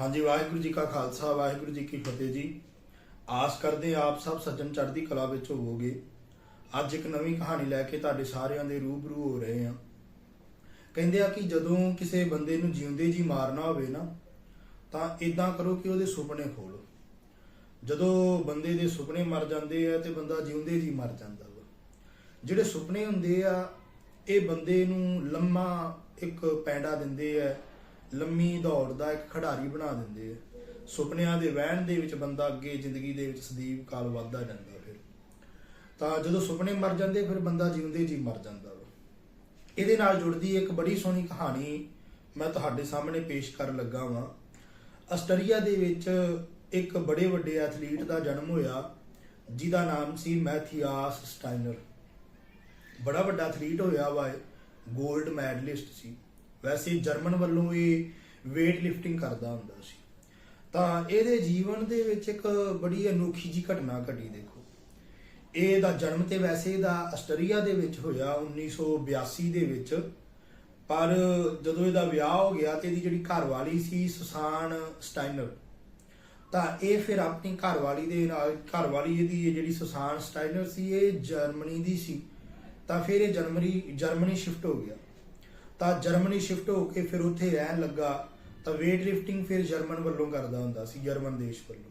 ਹਾਂਜੀ, ਵਾਹਿਗੁਰੂ ਜੀ ਕਾ ਖਾਲਸਾ, ਵਾਹਿਗੁਰੂ ਜੀ ਕੀ ਫਤਿਹ ਜੀ। ਆਸ ਕਰਦੇ ਆਪ ਸਭ ਸੱਜਣ ਚੜ੍ਹਦੀ ਕਲਾ ਵਿੱਚ ਹੋਵੋਗੇ। ਅੱਜ ਇੱਕ ਨਵੀਂ ਕਹਾਣੀ ਲੈ ਕੇ ਤੁਹਾਡੇ ਸਾਰਿਆਂ ਦੇ ਰੂਬਰੂ ਹੋ ਰਹੇ ਹਾਂ। ਕਹਿੰਦੇ ਆ ਕਿ ਜਦੋਂ ਕਿਸੇ ਬੰਦੇ ਨੂੰ ਜਿਉਂਦੇ ਜੀ ਮਾਰਨਾ ਹੋਵੇ ਨਾ, ਤਾਂ ਇਦਾਂ ਕਰੋ ਕਿ ਉਹਦੇ ਸੁਪਨੇ ਖੋਲੋ ਜਦੋਂ ਬੰਦੇ ਦੇ ਸੁਪਨੇ ਮਰ ਜਾਂਦੇ ਆ ਤੇ ਬੰਦਾ ਜਿਉਂਦੇ ਜੀ ਮਰ ਜਾਂਦਾ ਵਾ। ਜਿਹੜੇ ਸੁਪਨੇ ਹੁੰਦੇ ਆ, ਇਹ ਬੰਦੇ ਨੂੰ ਲੰਮਾ ਇੱਕ ਪੈਂਡਾ ਦਿੰਦੇ ਆ ਲੰਮੀ ਦੌੜ ਦਾ ਇੱਕ ਖਿਡਾਰੀ ਬਣਾ ਦਿੰਦੇ ਆ। ਸੁਪਨਿਆਂ ਦੇ ਵਹਿਣ ਦੇ ਵਿੱਚ ਬੰਦਾ ਅੱਗੇ, ਜ਼ਿੰਦਗੀ ਦੇ ਵਿੱਚ ਸਦੀਵ ਕਾਲ ਵੱਧਦਾ ਜਾਂਦਾ ਫਿਰ। ਤਾਂ ਜਦੋਂ ਸੁਪਨੇ ਮਰ ਜਾਂਦੇ, ਫਿਰ ਬੰਦਾ ਜਿਉਂਦੇ ਜੀ ਮਰ ਜਾਂਦਾ ਵਾ। ਇਹਦੇ ਨਾਲ ਜੁੜਦੀ ਇੱਕ ਬੜੀ ਸੋਹਣੀ ਕਹਾਣੀ ਮੈਂ ਤੁਹਾਡੇ ਸਾਹਮਣੇ ਪੇਸ਼ ਕਰਨ ਲੱਗਾ ਵਾਂ। ਆਸਟਰੀਆ ਦੇ ਵਿੱਚ ਇੱਕ ਬੜੇ ਵੱਡੇ ਐਥਲੀਟ ਦਾ ਜਨਮ ਹੋਇਆ, ਜਿਹਦਾ ਨਾਮ ਸੀ ਮੈਥੀਆਸ ਸਟਾਈਨਰ। ਬੜਾ ਵੱਡਾ ਐਥਲੀਟ ਹੋਇਆ ਵਾ 골ਡ ਮੈਡਲਿਸਟ ਸੀ। ਵੈਸੇ ਜਰਮਨ ਵੱਲੋਂ ਇਹ weight lifting ਕਰਦਾ ਹੁੰਦਾ ਸੀ। ਤਾਂ ਇਹਦੇ ਜੀਵਨ ਦੇ ਵਿੱਚ ਇੱਕ ਬੜੀ ਅਨੋਖੀ ਜੀ ਘਟਨਾ ਘਟੀ ਦੇਖੋ। ਇਹਦਾ ਜਨਮ ਤੇ ਵੈਸੇ ਇਹਦਾ ਆਸਟਰੀਆ ਦੇ ਵਿੱਚ ਹੋਇਆ 1982 ਦੇ ਵਿੱਚ। ਪਰ ਜਦੋਂ ਇਹਦਾ ਵਿਆਹ ਹੋ ਗਿਆ ਤੇ ਇਹਦੀ ਜਿਹੜੀ ਘਰਵਾਲੀ ਸੀ ਸੁਸਾਨ ਸਟਾਈਨਰ, ਤਾਂ ਇਹ ਫਿਰ ਆਪਣੀ ਘਰਵਾਲੀ ਦੇ ਨਾਲ, ਘਰਵਾਲੀ ਇਹਦੀ ਜਿਹੜੀ ਸੁਸਾਨ ਸਟਾਈਨਰ ਸੀ, ਇਹ ਜਰਮਨੀ ਦੀ ਸੀ। ਤਾਂ ਫਿਰ ਇਹ ਜਰਮਨੀ ਜਰਮਨੀ ਸ਼ਿਫਟ ਹੋ ਗਿਆ। ਤਾਂ ਜਰਮਨੀ ਸ਼ਿਫਟ ਹੋ ਕੇ ਫਿਰ ਉੱਥੇ ਰਹਿਣ ਲੱਗਾ, ਤਾਂ weight lifting ਫਿਰ ਜਰਮਨ ਵੱਲੋਂ ਕਰਦਾ ਹੁੰਦਾ ਸੀ, ਜਰਮਨ ਦੇਸ਼ ਵੱਲੋਂ।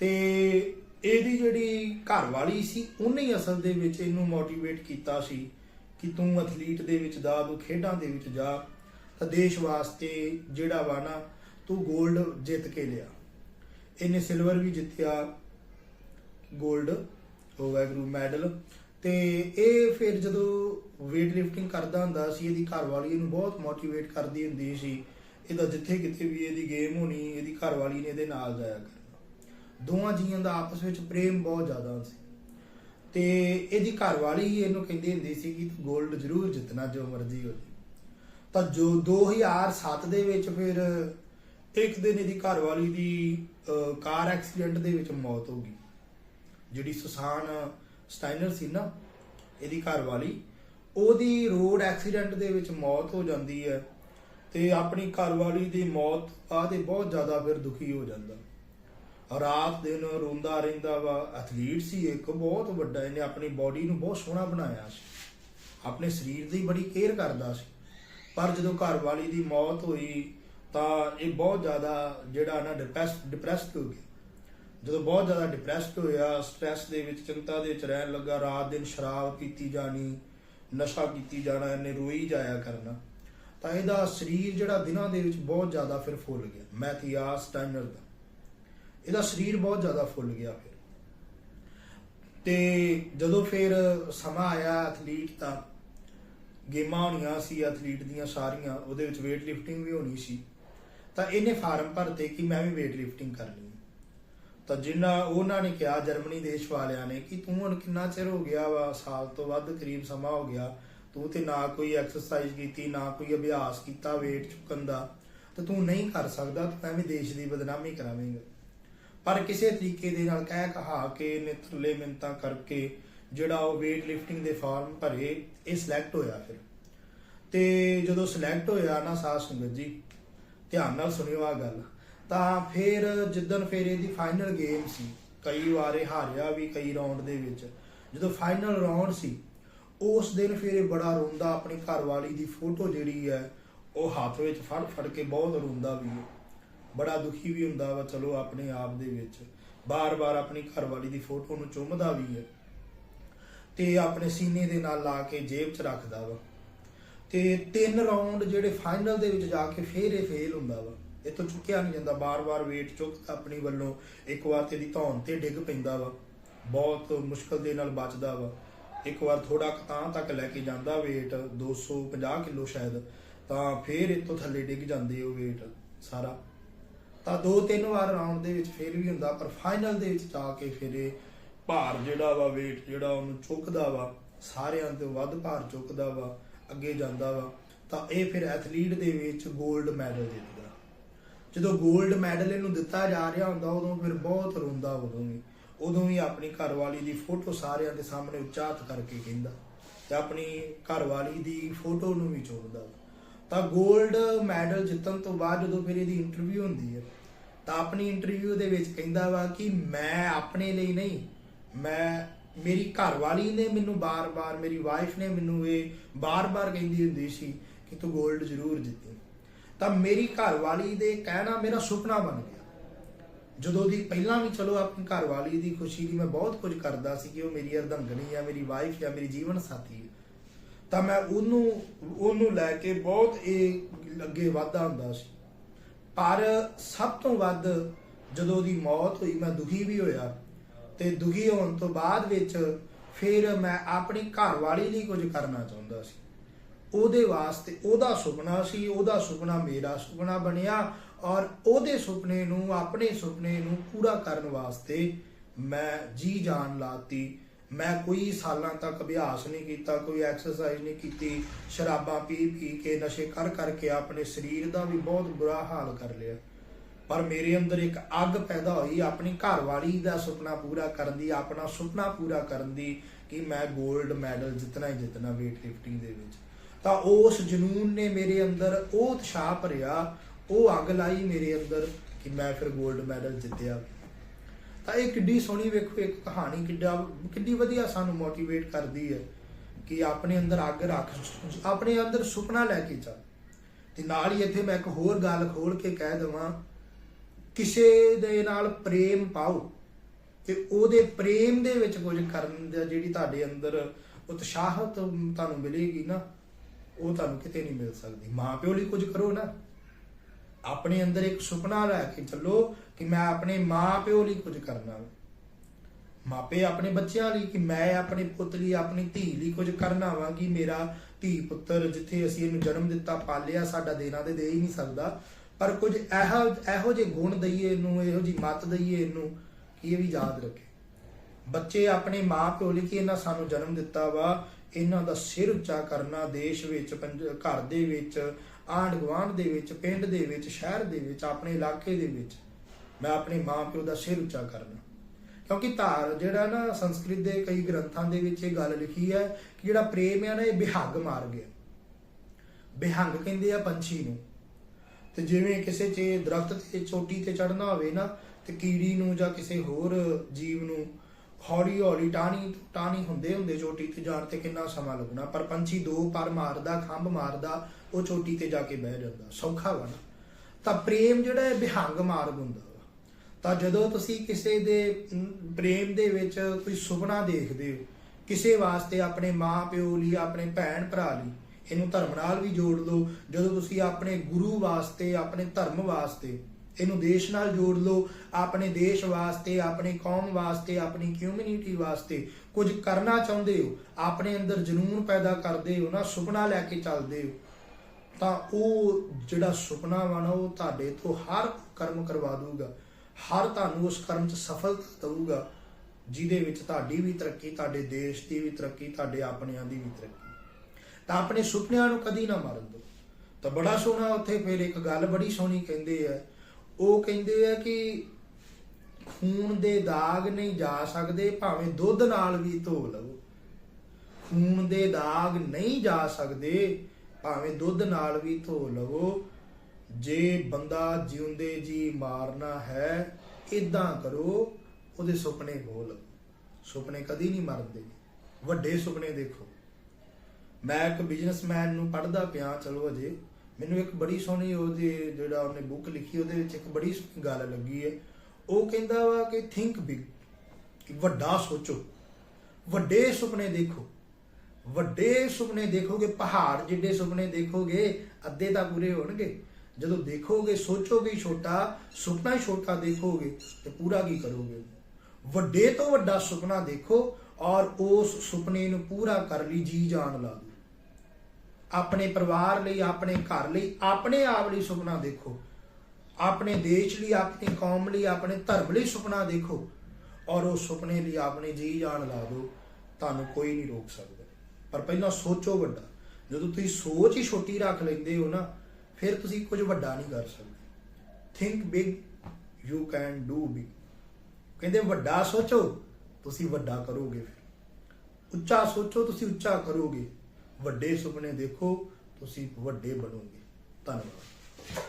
ਤੇ ਇਹਦੀ ਜਿਹੜੀ ਘਰਵਾਲੀ ਸੀ, ਉਹਨੇ ਹੀ ਅਸਲ ਦੇ ਵਿੱਚ ਇਹਨੂੰ ਮੋਟੀਵੇਟ ਕੀਤਾ ਸੀ ਕਿ ਤੂੰ ਐਥਲੀਟ ਦੇ ਵਿੱਚ ਜਾ, ਤੂੰ ਖੇਡਾਂ ਦੇ ਵਿੱਚ ਜਾ, ਤਾਂ ਦੇਸ਼ ਵਾਸਤੇ ਜਿਹੜਾ ਵਾ ਨਾ, ਤੂੰ 골ਡ ਜਿੱਤ ਕੇ ਲਿਆ। ਇਹਨੇ ਸਿਲਵਰ ਵੀ ਜਿੱਤਿਆ 골ਡ ਹੋ ਗਿਆ ਗਰੂ ਮੈਡਲ ਤੇ ਇਹ ਫਿਰ ਜਦੋਂ weight lifting ਕਰਦਾ ਹੁੰਦਾ ਸੀ, ਇਹਦੀ ਘਰਵਾਲੀ ਇਹਨੂੰ ਬਹੁਤ ਮੋਟੀਵੇਟ ਕਰਦੀ ਹੁੰਦੀ ਸੀ, ਇਹਦਾ ਜਿੱਥੇ ਕਿਤੇ ਵੀ ਇਹਦੀ ਗੇਮ ਹੋਣੀ, ਇਹਦੀ ਘਰਵਾਲੀ ਨੇ ਇਹਦੇ ਨਾਲ ਜਾਇਆ ਕਰਨਾ। ਦੋਵਾਂ ਜੀਆਂ ਦਾ ਆਪਸ ਵਿੱਚ ਪ੍ਰੇਮ ਬਹੁਤ ਜ਼ਿਆਦਾ ਸੀ। ਤੇ ਇਹਦੀ ਘਰਵਾਲੀ ਹੀ ਇਹਨੂੰ ਕਹਿੰਦੀ ਹੁੰਦੀ ਸੀ ਕਿ ਤੂੰ 골ਡ ਜ਼ਰੂਰ ਜਿੱਤਣਾ ਜੋ ਮਰਜ਼ੀ ਹੋ ਜਾਏ ਤਾਂ ਜੋ 2007 ਦੇ ਵਿੱਚ ਫਿਰ ਇੱਕ ਦਿਨ ਇਹਦੀ ਘਰਵਾਲੀ ਦੀ ਕਾਰ ਐਕਸੀਡੈਂਟ ਦੇ ਵਿੱਚ ਮੌਤ ਹੋ ਗਈ। ਜਿਹੜੀ ਸੁਸਾਨ ਸਟਾਈਨਰ ਸੀ ਨਾ, ਇਹਦੀ ਘਰਵਾਲੀ ਉਹਦੀ ਰੋਡ ਐਕਸੀਡੈਂਟ ਦੇ ਵਿੱਚ ਮੌਤ ਹੋ ਜਾਂਦੀ ਹੈ ਤੇ ਆਪਣੀ ਘਰਵਾਲੀ ਦੀ ਮੌਤ ਬਾਅਦ ਇਹ ਬਹੁਤ ਜ਼ਿਆਦਾ ਫਿਰ ਦੁਖੀ ਹੋ ਜਾਂਦਾ। ਰਾਤ ਦਿਨ ਰੋਂਦਾ ਰਹਿੰਦਾ ਵਾ, ਐਥਲੀਟ ਸੀ ਇੱਕ, ਬਹੁਤ ਵੱਡਾ, ਇਹਨੇ ਆਪਣੀ ਬਾਡੀ ਨੂੰ ਬਹੁਤ ਸੋਹਣਾ ਬਣਾਇਆ ਸੀ। ਆਪਣੇ ਸਰੀਰ ਦੀ ਬੜੀ ਕੇਅਰ ਕਰਦਾ ਸੀ। ਪਰ ਜਦੋਂ ਘਰਵਾਲੀ ਦੀ ਮੌਤ ਹੋਈ ਤਾਂ ਇਹ ਬਹੁਤ ਜ਼ਿਆਦਾ ਜਿਹੜਾ ਨਾ ਡਿਪਰੈਸ ਡਿਪਰੈਸਡ ਹੋ ਗਿਆ। ਜਦੋਂ ਬਹੁਤ ਜ਼ਿਆਦਾ ਡਿਪਰੈਸਡ ਹੋਇਆ ਸਟ੍ਰੈਸ ਦੇ ਵਿੱਚ, ਚਿੰਤਾ ਦੇ ਵਿੱਚ ਰਹਿਣ ਲੱਗਾ, ਰਾਤ ਦਿਨ ਸ਼ਰਾਬ ਪੀਤੀ ਜਾਣੀ, ਨਸ਼ਾ ਕੀਤੀ ਜਾਣਾ ਇਹਨੇ ਰੋਈ ਜਾਇਆ ਕਰਨਾ, ਤਾਂ ਇਹਦਾ ਸਰੀਰ ਜਿਹੜਾ ਦਿਨਾਂ ਦੇ ਵਿੱਚ ਬਹੁਤ ਜ਼ਿਆਦਾ ਫਿਰ ਫੁੱਲ ਗਿਆ। ਮੈਥੀਆਸ ਸਟਾਈਨਰ ਦਾ। ਇਹਦਾ ਸਰੀਰ ਬਹੁਤ ਜ਼ਿਆਦਾ ਫੁੱਲ ਗਿਆ ਫਿਰ। ਤੇ ਜਦੋਂ ਫਿਰ ਸਮਾਂ ਆਇਆ ਐਥਲੀਟ ਦਾ, ਗੇਮਾਂ ਹੋਣੀਆਂ ਸੀ ਐਥਲੀਟ ਦੀਆਂ ਸਾਰੀਆਂ, ਉਹਦੇ ਵਿੱਚ weight lifting ਵੀ ਹੋਣੀ ਸੀ, ਤਾਂ ਇਹਨੇ ਫਾਰਮ ਭਰਤੇ ਕਿ ਮੈਂ ਵੀ weight lifting ਕਰਨੀ ਹੈ। ਤਾਂ ਜਿਨ੍ਹਾਂ ਉਹਨਾਂ ਨੇ ਕਿਹਾ, ਜਰਮਨੀ ਦੇਸ਼ ਵਾਲਿਆਂ ਨੇ, ਕਿ ਤੂੰ ਹੁਣ ਕਿੰਨਾ ਚਿਰ ਹੋ ਗਿਆ ਵਾ, ਸਾਲ ਤੋਂ ਵੱਧ ਕਰੀਬ ਸਮਾਂ ਹੋ ਗਿਆ, ਤੂੰ ਤੇ ਨਾ ਕੋਈ ਐਕਸਰਸਾਈਜ਼ ਕੀਤੀ, ਨਾ ਕੋਈ ਅਭਿਆਸ ਕੀਤਾ weight ਚੁੱਕਣ ਦਾ, ਤਾਂ ਤੂੰ ਨਹੀਂ ਕਰ ਸਕਦਾ, ਤੂੰ ਐਵੇਂ ਦੇਸ਼ ਦੀ ਬਦਨਾਮੀ ਕਰਾਵੇਂਗਾ। ਪਰ ਕਿਸੇ ਤਰੀਕੇ ਦੇ ਨਾਲ ਕਹਿ ਕਹਾ ਕੇ, ਇਹਨੇ ਥੱਲੇ ਮਿੰਤਾ ਕਰਕੇ ਜਿਹੜਾ ਉਹ weight lifting ਦੇ ਫਾਰਮ ਭਰੇ, ਇਹ ਸਿਲੈਕਟ ਹੋਇਆ ਫਿਰ। ਤੇ ਜਦੋਂ ਸਿਲੈਕਟ ਹੋਇਆ ਨਾ ਸਾਧ ਸੰਗਤ ਜੀ, ਧਿਆਨ ਨਾਲ ਸੁਣਿਓ ਆ ਗੱਲ। ਤਾਂ ਫਿਰ ਜਿੱਦਣ ਫਿਰ ਇਹਦੀ ਫਾਈਨਲ ਗੇਮ ਸੀ, ਕਈ ਵਾਰੇ ਹਾਰਿਆ ਵੀ ਕਈ ਰਾਉਂਡ ਦੇ ਵਿੱਚ। ਜਦੋਂ ਫਾਈਨਲ ਰਾਉਂਡ ਸੀ, ਉਸ ਦਿਨ ਫਿਰ ਇਹ ਬੜਾ ਰੋਂਦਾ, ਆਪਣੀ ਘਰਵਾਲੀ ਦੀ ਫੋਟੋ ਜਿਹੜੀ ਹੈ, ਉਹ ਹੱਥ ਵਿੱਚ ਫੜ ਫੜ ਕੇ ਬਹੁਤ ਰੋਂਦਾ ਵੀ ਹੈ। ਬੜਾ ਦੁਖੀ ਵੀ ਹੁੰਦਾ ਵਾ, ਚਲੋ ਆਪਣੇ ਆਪ ਦੇ ਵਿੱਚ। ਬਾਰ-ਬਾਰ ਆਪਣੀ ਘਰਵਾਲੀ ਦੀ ਫੋਟੋ ਨੂੰ ਚੁੰਮਦਾ ਵੀ ਹੈ ਤੇ ਆਪਣੇ ਸੀਨੇ ਦੇ ਨਾਲ ਲਾ ਕੇ ਜੇਬ 'ਚ ਰੱਖਦਾ ਵਾ। ਤੇ ਤਿੰਨ ਰਾਉਂਡ ਜਿਹੜੇ ਫਾਈਨਲ ਦੇ ਵਿੱਚ ਜਾ ਕੇ ਫੇਰ ਇਹ ਫੇਲ ਹੁੰਦਾ ਵਾ। ਇਹ ਚੁੱਕਿਆ ਨਹੀਂ ਜਾਂਦਾ। ਬਾਰ-ਬਾਰ weight ਚੁੱਕ ਆਪਣੀ ਵੱਲੋਂ ਇੱਕ ਵਾਰ ਤੇ ਦੀ ਧੌਣ ਤੇ ਡਿੱਗ ਪੈਂਦਾ ਵਾ। ਬਹੁਤ ਮੁਸ਼ਕਲ ਦੇ ਨਾਲ ਬਚਦਾ ਵਾ। ਇੱਕ ਵਾਰ ਥੋੜਾ ਤਾਂ ਤੱਕ ਲੈ ਕੇ ਜਾਂਦਾ weight 250 ਕਿਲੋ ਸ਼ਾਇਦ। ਤਾਂ ਫੇਰ ਇਹ ਤੋਂ ਥੱਲੇ ਡਿੱਗ ਜਾਂਦੇ ਉਹ weight ਸਾਰਾ। ਤਾਂ ਦੋ ਤਿੰਨ ਵਾਰ ਰਾਉਂਡ ਦੇ ਵਿੱਚ ਫੇਰ ਵੀ ਹੁੰਦਾ, ਪਰ ਫਾਈਨਲ ਦੇ ਵਿੱਚ ਜਾ ਕੇ ਫਿਰ ਇਹ ਭਾਰ ਜਿਹੜਾ ਵਾ, weight ਜਿਹੜਾ ਉਹਨੂੰ ਚੁੱਕਦਾ ਵਾ, ਸਾਰਿਆਂ ਤੋਂ ਵੱਧ ਭਾਰ ਚੁੱਕਦਾ ਵਾ, ਅੱਗੇ ਜਾਂਦਾ ਵਾ। ਤਾਂ ਇਹ ਫਿਰ ਐਥਲੀਟ ਦੇ ਵਿੱਚ 골ਡ ਮੈਡਲ ਜਿੱਤਦਾ। ਜਦੋਂ 골ਡ ਮੈਡਲ ਇਹਨੂੰ ਦਿੱਤਾ ਜਾ ਰਿਹਾ ਹੁੰਦਾ, ਉਦੋਂ ਫਿਰ ਬਹੁਤ ਰੋਂਦਾ ਉਦੋਂ ਵੀ। ਉਦੋਂ ਵੀ ਆਪਣੀ ਘਰਵਾਲੀ ਦੀ ਫੋਟੋ ਸਾਰਿਆਂ ਦੇ ਸਾਹਮਣੇ ਉਚਾਤ ਕਰਕੇ ਕਹਿੰਦਾ ਤੇ ਆਪਣੀ ਘਰਵਾਲੀ ਦੀ ਫੋਟੋ ਨੂੰ ਵੀ ਚੋਲਦਾ ਤਾਂ 골ਡ ਮੈਡਲ ਜਿੱਤਣ ਤੋਂ ਬਾਅਦ ਜਦੋਂ ਫਿਰ ਇਹਦੀ ਇੰਟਰਵਿਊ ਹੁੰਦੀ ਹੈ, ਤਾਂ ਆਪਣੀ ਇੰਟਰਵਿਊ ਦੇ ਵਿੱਚ ਕਹਿੰਦਾ ਵਾ ਕਿ ਮੈਂ ਆਪਣੇ ਲਈ ਨਹੀਂ, ਮੈਂ, ਮੇਰੀ ਘਰਵਾਲੀ ਨੇ ਮੈਨੂੰ ਬਾਰ-ਬਾਰ, ਮੇਰੀ ਵਾਈਫ ਨੇ ਮੈਨੂੰ ਇਹ ਬਾਰ-ਬਾਰ ਕਹਿੰਦੀ ਹੁੰਦੀ ਸੀ ਕਿ ਤੂੰ 골ਡ ਜ਼ਰੂਰ ਜਿੱਤੀ। ਤਾਂ ਮੇਰੀ ਘਰਵਾਲੀ ਦੇ ਕਹਿਣਾ ਮੇਰਾ ਸੁਪਨਾ ਬਣ ਗਿਆ। ਜਦੋਂ ਦੀ ਪਹਿਲਾਂ ਵੀ ਚਲੋ ਆਪਣੀ ਘਰਵਾਲੀ ਦੀ ਖੁਸ਼ੀ ਲਈ ਮੈਂ ਬਹੁਤ ਕੁਝ ਕਰਦਾ ਸੀ ਕਿ ਉਹ ਮੇਰੀ ਅਰਧੰਗਣੀ ਆ, ਮੇਰੀ ਵਾਈਫ ਆ, ਮੇਰੀ ਜੀਵਨ ਸਾਥੀ ਤਾਂ ਮੈਂ ਉਹਨੂੰ ਉਹਨੂੰ ਲੈ ਕੇ ਬਹੁਤ ਇਹ ਅੱਗੇ ਵਾਧਾ ਹੁੰਦਾ ਸੀ। ਪਰ ਸਭ ਤੋਂ ਵੱਧ ਜਦੋਂ ਦੀ ਮੌਤ ਹੋਈ, ਮੈਂ ਦੁਖੀ ਵੀ ਹੋਇਆ ਤੇ ਦੁਖੀ ਹੋਣ ਤੋਂ ਬਾਅਦ ਵਿੱਚ ਫਿਰ ਮੈਂ ਆਪਣੀ ਘਰਵਾਲੀ ਲਈ ਕੁਝ ਕਰਨਾ ਚਾਹੁੰਦਾ ਸੀ। ਉਹਦੇ ਵਾਸਤੇ ਉਹਦਾ ਸੁਪਨਾ ਸੀ, ਉਹਦਾ ਸੁਪਨਾ ਮੇਰਾ ਸੁਪਨਾ ਬਣਿਆ ਔਰ ਉਹਦੇ ਸੁਪਨੇ ਨੂੰ, ਆਪਣੇ ਸੁਪਨੇ ਨੂੰ ਪੂਰਾ ਕਰਨ ਵਾਸਤੇ ਮੈਂ ਜੀ ਜਾਨ ਲਾਤੀ। ਮੈਂ ਕੋਈ ਸਾਲਾਂ ਤੱਕ ਅਭਿਆਸ ਨਹੀਂ ਕੀਤਾ, ਕੋਈ ਐਕਸਰਸਾਈਜ਼ ਨਹੀਂ ਕੀਤੀ, ਸ਼ਰਾਬਾਂ ਪੀ ਪੀ ਕੇ ਨਸ਼ੇ ਕਰ ਕਰਕੇ ਆਪਣੇ ਸਰੀਰ ਦਾ ਵੀ ਬਹੁਤ ਬੁਰਾ ਹਾਲ ਕਰ ਲਿਆ। ਪਰ ਮੇਰੇ ਅੰਦਰ ਇੱਕ ਅੱਗ ਪੈਦਾ ਹੋਈ, ਆਪਣੀ ਘਰਵਾਲੀ ਦਾ ਸੁਪਨਾ ਪੂਰਾ ਕਰਨ ਦੀ, ਆਪਣਾ ਸੁਪਨਾ ਪੂਰਾ ਕਰਨ ਦੀ ਕਿ ਮੈਂ 골ਡ ਮੈਡਲ ਜਿੱਤਣਾ ਹੀ ਜਿੱਤਣਾ weight lifting ਦੇ ਵਿੱਚ ਤਾਂ ਉਸ ਜਨੂਨ ਨੇ ਮੇਰੇ ਅੰਦਰ ਉਹ ਉਤਸ਼ਾਹ ਭਰਿਆ ਉਹ ਅੱਗ ਲਾਈ ਮੇਰੇ ਅੰਦਰ ਕਿ ਮੈਂ ਫਿਰ 골ਡ ਮੈਡਲ ਜਿੱਤਿਆ। ਤਾਂ ਇਹ ਕਿੱਡੀ ਸੋਹਣੀ ਵੇਖੋ, ਇੱਕ ਕਹਾਣੀ ਕਿੱਡਾ, ਕਿੱਡੀ ਵਧੀਆ ਸਾਨੂੰ ਮੋਟੀਵੇਟ ਕਰਦੀ ਹੈ ਕਿ ਆਪਣੇ ਅੰਦਰ ਅੱਗ ਰੱਖ, ਆਪਣੇ ਅੰਦਰ ਸੁਪਨਾ ਲੈ ਕੇ ਚੱਲ ਤੇ ਨਾਲ ਹੀ ਇੱਥੇ ਮੈਂ ਇੱਕ ਹੋਰ ਗੱਲ ਖੋਲ ਕੇ ਕਹਿ ਦਵਾਂ, ਕਿਸੇ ਦੇ ਨਾਲ ਪ੍ਰੇਮ ਪਾਓ ਤੇ ਉਹਦੇ ਪ੍ਰੇਮ ਦੇ ਵਿੱਚ ਕੁਝ ਕਰਨ ਦਾ ਜਿਹੜੀ ਤੁਹਾਡੇ ਅੰਦਰ ਉਤਸ਼ਾਹਤ ਤੁਹਾਨੂੰ ਮਿਲੇਗੀ ਨਾ ਉਹ ਤੁਹਾਨੂੰ ਕਿਤੇ ਨਹੀਂ ਮਿਲ ਸਕਦੀ। ਮਾਂ ਪਿਓ ਲਈ ਕੁਝ ਕਰੋ ਨਾ। ਆਪਣੇ ਅੰਦਰ ਇੱਕ ਸੁਪਨਾ ਲੈ ਕੇ ਚੱਲੋ ਕਿ ਮੈਂ ਆਪਣੇ ਮਾਂ ਪਿਓ ਲਈ ਕੁਝ ਕਰਨਾ ਵਾ। ਮਾਪੇ ਆਪਣੇ ਬੱਚਿਆਂ ਲਈ ਕਿ ਮੈਂ ਆਪਣੇ ਪੁੱਤ ਲਈ, ਆਪਣੀ ਧੀ ਲਈ ਕੁਝ ਕਰਨਾ ਵਾ ਕਿ ਮੇਰਾ ਧੀ ਪੁੱਤਰ ਜਿੱਥੇ ਅਸੀਂ ਇਹਨੂੰ ਜਨਮ ਦਿੱਤਾ, ਪਾਲਿਆ, ਸਾਡਾ ਦੇਣਾ ਤੇ ਦੇ ਹੀ ਨਹੀਂ ਸਕਦਾ। ਪਰ ਕੁਝ ਇਹੋ ਇਹੋ ਜਿਹੇ ਗੁਣ ਦਈਏ ਇਹਨੂੰ, ਇਹੋ ਜਿਹੀ ਮਤ ਦਈਏ ਇਹਨੂੰ ਕਿ ਇਹ ਵੀ ਯਾਦ ਰੱਖੇ। ਬੱਚੇ ਆਪਣੇ ਮਾਂ ਪਿਓ ਲਈ ਕਿ ਇਹਨਾਂ ਸਾਨੂੰ ਜਨਮ ਦਿੱਤਾ ਵਾ, ਇਹਨਾਂ ਦਾ ਸਿਰ ਉੱਚਾ ਕਰਨਾ ਦੇਸ਼ ਵਿੱਚ ਘਰ ਦੇ ਵਿੱਚ ਆਂਢ ਗੁਆਂਢ ਦੇ ਵਿੱਚ, ਪਿੰਡ ਦੇ ਵਿੱਚ, ਸ਼ਹਿਰ ਦੇ ਵਿੱਚ, ਆਪਣੇ ਇਲਾਕੇ ਦੇ ਵਿੱਚ। ਮੈਂ ਆਪਣੇ ਮਾਂ ਪਿਓ ਦਾ ਸਿਰ ਉੱਚਾ ਕਰਨਾ। ਕਿਉਂਕਿ ਧਾਰ ਜਿਹੜਾ ਨਾ ਸੰਸਕ੍ਰਿਤ ਦੇ ਕਈ ਗ੍ਰੰਥਾਂ ਦੇ ਵਿੱਚ ਇਹ ਗੱਲ ਲਿਖੀ ਹੈ ਕਿ ਜਿਹੜਾ ਪ੍ਰੇਮ ਹੈ ਨਾ, ਇਹ ਬਿਹੰਗ ਮਾਰ ਗਿਆ ਬਿਹੰਗ ਕਹਿੰਦੇ ਆ ਪੰਛੀ ਨੂੰ। ਤੇ ਜਿਵੇਂ ਕਿਸੇ ਚ ਦਰਖਤ ਤੇ ਚੋਟੀ ਤੇ ਚੜਨਾ ਹੋਵੇ ਨਾ, ਤੇ ਕੀੜੀ ਨੂੰ ਜਾਂ ਕਿਸੇ ਹੋਰ ਜੀਵ ਨੂੰ ਹੌਲੀ ਹੌਲੀ ਟਾਣੀ ਟਾਣੀ ਹੁੰਦੇ ਹੁੰਦੇ ਚੋਟੀ ਤੇ ਜਾਣ ਤੇ ਕਿੰਨਾ ਸਮਾਂ ਲੱਗਣਾ। ਪਰ ਪੰਛੀ ਦੋ ਪਰ ਮਾਰਦਾ, ਖੰਭ ਮਾਰਦਾ, ਉਹ ਚੋਟੀ ਤੇ ਜਾ ਕੇ ਬਹਿ ਜਾਂਦਾ। ਸੌਖਾ ਵਾ ਤਾਂ ਪ੍ਰੇਮ ਜਿਹੜਾ ਹੈ ਬਿਹੰਗ ਮਾਰਗ ਹੁੰਦਾ ਵਾ। ਤਾਂ ਜਦੋਂ ਤੁਸੀਂ ਕਿਸੇ ਦੇ ਪ੍ਰੇਮ ਦੇ ਵਿੱਚ ਕੋਈ ਸੁਪਨਾ ਦੇਖਦੇ ਹੋ, ਕਿਸੇ ਵਾਸਤੇ ਆਪਣੇ ਮਾਂ ਪਿਓ ਲਈ, ਆਪਣੇ ਭੈਣ ਭਰਾ ਲਈ, ਇਹਨੂੰ ਧਰਮ ਨਾਲ ਵੀ ਜੋੜ ਲਓ। ਜਦੋਂ ਤੁਸੀਂ ਆਪਣੇ ਗੁਰੂ ਵਾਸਤੇ, ਆਪਣੇ ਧਰਮ ਵਾਸਤੇ ਇਹਨੂੰ ਦੇਸ਼ ਨਾਲ ਜੋੜ ਲਓ, ਆਪਣੇ ਦੇਸ਼ ਵਾਸਤੇ, ਆਪਣੀ ਕੌਮ ਵਾਸਤੇ, ਆਪਣੀ ਕਮਿਊਨਿਟੀ ਵਾਸਤੇ। ਕੁਝ ਕਰਨਾ ਚਾਹੁੰਦੇ ਹੋ, ਆਪਣੇ ਅੰਦਰ ਜਨੂਨ ਪੈਦਾ ਕਰਦੇ ਹੋ ਨਾ, ਸੁਪਨਾ ਲੈ ਕੇ ਚੱਲਦੇ ਹੋ। ਤਾਂ ਉਹ ਜਿਹੜਾ ਸੁਪਨਾ ਵਾ ਨਾ, ਉਹ ਤੁਹਾਡੇ ਤੋਂ ਹਰ ਕਰਮ ਕਰਵਾ ਦੂਗਾ ਹਰ ਤੁਹਾਨੂੰ ਉਸ ਕਰਮ 'ਚ ਸਫਲਤਾ ਦਊਗਾ, ਜਿਹਦੇ ਵਿੱਚ ਤੁਹਾਡੀ ਵੀ ਤਰੱਕੀ, ਤੁਹਾਡੇ ਦੇਸ਼ ਦੀ ਵੀ ਤਰੱਕੀ, ਤੁਹਾਡੇ ਆਪਣਿਆਂ ਦੀ ਵੀ ਤਰੱਕੀ। ਤਾਂ ਆਪਣੇ ਸੁਪਨਿਆਂ ਨੂੰ ਕਦੀ ਨਾ ਮਾਰਨ ਦਿਓ। ਤਾਂ ਬੜਾ ਸੋਹਣਾ ਉੱਥੇ ਫਿਰ ਇੱਕ ਗੱਲ ਬੜੀ ਸੋਹਣੀ ਕਹਿੰਦੇ ਆ ਉਹ ਕਹਿੰਦੇ ਆ ਕਿ ਖੂਨ ਦੇ ਦਾਗ ਨਹੀਂ ਜਾ ਸਕਦੇ, ਭਾਵੇਂ ਦੁੱਧ ਨਾਲ ਵੀ ਧੋ ਲਵੋ। ਖੂਨ ਦੇ ਦਾਗ ਨਹੀਂ ਜਾ ਸਕਦੇ, ਭਾਵੇਂ ਦੁੱਧ ਨਾਲ ਵੀ ਧੋ ਲਵੋ। ਜੇ ਬੰਦਾ ਜਿਉਂਦੇ ਜੀ ਮਾਰਨਾ ਹੈ ਇਦਾਂ ਕਰੋ, ਉਹਦੇ ਸੁਪਨੇ ਖੋਲ ਸੁਪਨੇ ਕਦੀ ਨਹੀਂ ਮਰਦੇ। ਵੱਡੇ ਸੁਪਨੇ ਦੇਖੋ। ਮੈਂ ਇੱਕ ਬਿਜ਼ਨਸਮੈਨ ਨੂੰ ਪੜਦਾ ਪਿਆ, ਚਲੋ ਅਜੇ। ਮੈਨੂੰ ਇੱਕ ਬੜੀ ਸੋਹਣੀ ਉਹਦੀ ਜਿਹੜਾ ਉਹਨੇ ਬੁੱਕ ਲਿਖੀ, ਉਹਦੇ ਵਿੱਚ ਇੱਕ ਬੜੀ ਸੋਹਣੀ ਗੱਲ ਲੱਗੀ ਹੈ। ਉਹ ਕਹਿੰਦਾ ਵਾ ਕਿ ਥਿੰਕ ਬਿਗ ਕਿ ਵੱਡਾ ਸੋਚੋ। ਵੱਡੇ ਸੁਪਨੇ ਦੇਖੋ। ਵੱਡੇ ਸੁਪਨੇ ਦੇਖੋਗੇ, ਪਹਾੜ ਜਿੱਡੇ ਸੁਪਨੇ ਦੇਖੋਗੇ, ਅੱਧੇ ਤਾਂ ਪੂਰੇ ਹੋਣਗੇ। ਜਦੋਂ ਦੇਖੋਗੇ, ਸੋਚੋਗੇ ਹੀ ਛੋਟਾ, ਸੁਪਨਾ ਹੀ ਛੋਟਾ ਦੇਖੋਗੇ, ਤੇ ਪੂਰਾ ਕੀ ਕਰੋਗੇ? ਵੱਡੇ ਤੋਂ ਵੱਡਾ ਸੁਪਨਾ ਦੇਖੋ ਔਰ ਉਸ ਸੁਪਨੇ ਨੂੰ ਪੂਰਾ ਕਰ ਲਈ, ਜੀ ਜਾਨ ਲਾ ਆਪਣੇ ਪਰਿਵਾਰ ਲਈ, ਆਪਣੇ ਘਰ ਲਈ, ਆਪਣੇ ਆਪ ਲਈ ਸੁਪਨਾ ਦੇਖੋ। ਆਪਣੇ ਦੇਸ਼ ਲਈ, ਆਪਣੀ ਕੌਮ ਲਈ, ਆਪਣੇ ਧਰਮ ਲਈ ਸੁਪਨਾ ਦੇਖੋ। ਔਰ ਉਹ ਸੁਪਨੇ ਲਈ ਆਪਣੇ ਜੀ ਜਾਨ ਲਾ ਦਿਓ, ਤੁਹਾਨੂੰ ਕੋਈ ਨਹੀਂ ਰੋਕ ਸਕਦਾ। ਪਰ ਪਹਿਲਾਂ ਸੋਚੋ ਵੱਡਾ। ਜਦੋਂ ਤੁਸੀਂ ਸੋਚ ਹੀ ਛੋਟੀ ਰੱਖ ਲੈਂਦੇ ਹੋ ਨਾ, ਫਿਰ ਤੁਸੀਂ ਕੁਝ ਵੱਡਾ ਨਹੀਂ ਕਰ ਸਕਦੇ। Think big you can do big ਕਹਿੰਦੇ ਵੱਡਾ ਸੋਚੋ, ਤੁਸੀਂ ਵੱਡਾ ਕਰੋਗੇ ਫਿਰ। ਉੱਚਾ ਸੋਚੋ, ਤੁਸੀਂ ਉੱਚਾ ਕਰੋਗੇ। ਵੱਡੇ ਸੁਪਨੇ ਦੇਖੋ ਤੁਸੀਂ ਵੱਡੇ ਬਣੋਗੇ। ਧੰਨਵਾਦ।